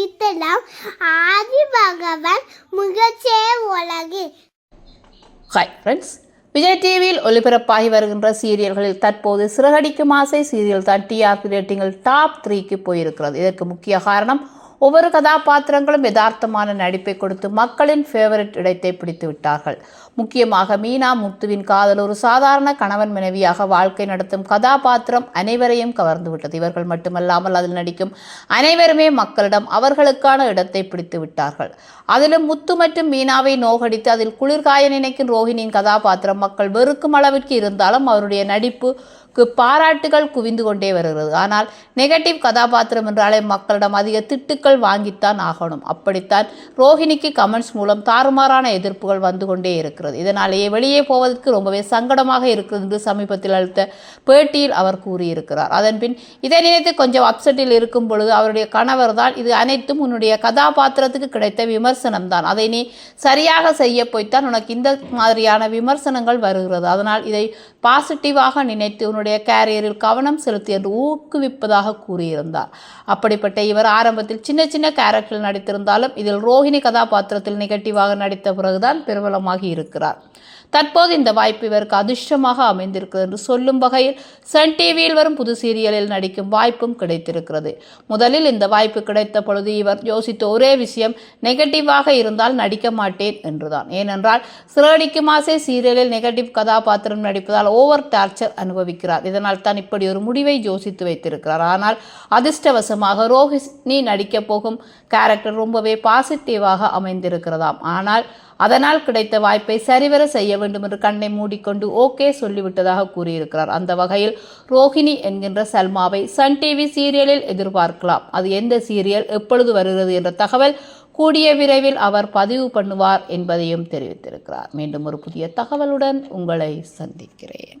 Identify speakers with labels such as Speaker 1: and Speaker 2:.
Speaker 1: அளித்தலாம் ஆதி பகவான் முகச்சே உலகு
Speaker 2: hi friends Vijay டிவியில் ஒளிபரப்பாகி வருகின்ற சீரியல்களில் தற்போது சிறகடிக்கும் ஆசை சீரியல் தான் டிஆர்பி ரேட்டிங்கில் டாப் த்ரீக்கு போயிருக்கிறது. இதற்கு முக்கிய காரணம் ஒவ்வொரு கதாபாத்திரங்களும் யதார்த்தமான நடிப்பை கொடுத்து மக்களின் ஃபேவரட் இடத்தை பிடித்து விட்டார்கள். முக்கியமாக மீனா முத்துவின் காதல் ஒரு சாதாரண கணவன் மனைவியாக வாழ்க்கை நடத்தும் கதாபாத்திரம் அனைவரையும் கவர்ந்து விட்டது. இவர்கள் மட்டுமல்லாமல் அதில் நடிக்கும் அனைவருமே மக்களிடம் அவர்களுக்கான இடத்தை பிடித்து விட்டார்கள். அதிலும் முத்து மற்றும் மீனாவை நோகடித்து அதில் குளிர்காய நினைக்கும் ரோஹிணியின் கதாபாத்திரம் மக்கள் வெறுக்கும் அளவிற்கு இருந்தாலும் அவருடைய நடிப்பு பாராட்டுகள் குவிந்து கொண்டே வருகிறது. ஆனால் நெகட்டிவ் கதாபாத்திரம் என்றாலே மக்களிடம் அதிக திட்டுக்கள் வாங்கித்தான் ஆகணும். அப்படித்தான் ரோஹிணிக்கு கமெண்ட்ஸ் மூலம் தாறுமாறான எதிர்ப்புகள் வந்து கொண்டே இருக்கிறது. இதனாலேயே வெளியே போவதற்கு ரொம்பவே சங்கடமாக இருக்கிறது என்று சமீபத்தில் அளித்த பேட்டியில் அவர் கூறியிருக்கிறார். அதன்பின் இதை நினைத்து கொஞ்சம் அப்செட்டில் இருக்கும் பொழுது அவருடைய கணவர் தான் இது அனைத்தும் உன்னுடைய கதாபாத்திரத்துக்கு கிடைத்த விமர்சனம் தான். அதை நீ சரியாக செய்ய போய்த்தான் உனக்கு இந்த மாதிரியான விமர்சனங்கள் வருகிறது. அதனால் இதை பாசிட்டிவாக நினைத்து தன்னுடைய கேரியரில் கவனம் செலுத்தி என்று ஊக்குவிப்பதாக கூறியிருந்தார். அப்படிப்பட்ட இவர் ஆரம்பத்தில் சின்ன சின்ன கேரக்டரில் நடித்திருந்தாலும் இதில் ரோஹிணி கதாபாத்திரத்தில் நெகட்டிவாக நடித்த பிறகுதான் பிரபலமாகி இருக்கிறார். தற்போது இந்த வாய்ப்பு இவருக்கு அதிர்ஷ்டமாக அமைந்திருக்கிறது என்று சொல்லும் வகையில் சன் டிவியில் வரும் புது சீரியலில் நடிக்கும் வாய்ப்பும் கிடைத்திருக்கிறது. முதலில் இந்த வாய்ப்பு கிடைத்த பொழுது இவர் யோசித்த ஒரே விஷயம் நெகட்டிவாக இருந்தால் நடிக்க மாட்டேன் என்றுதான். ஏனென்றால் சிறடிக்கு மாசே சீரியலில் நெகட்டிவ் கதாபாத்திரம் நடிப்பதால் ஓவர் டார்ச்சர் அனுபவிக்கிறார். இதனால் தான் இப்படி ஒரு முடிவை யோசித்து வைத்திருக்கிறார். ஆனால் அதிர்ஷ்டவசமாக ரோஹிணி நடிக்கப் போகும் கேரக்டர் ரொம்பவே பாசிட்டிவாக அமைந்திருக்கிறதாம். ஆனால் அதனால் கிடைத்த வாய்ப்பை சரிவர செய்ய வேண்டும் என்று கண்ணை மூடிக்கொண்டு ஓகே சொல்லிவிட்டதாக கூறியிருக்கிறார். அந்த வகையில் ரோஹிணி என்கின்ற சல்மாவை சன் டிவி சீரியலில் எதிர்பார்க்கலாம். அது எந்த சீரியல் எப்பொழுது வருகிறது என்ற தகவல் கூடிய விரைவில் அவர் பதிவு பண்ணுவார் என்பதையும் தெரிவித்திருக்கிறார். மீண்டும் ஒரு புதிய தகவலுடன் உங்களை சந்திக்கிறேன்.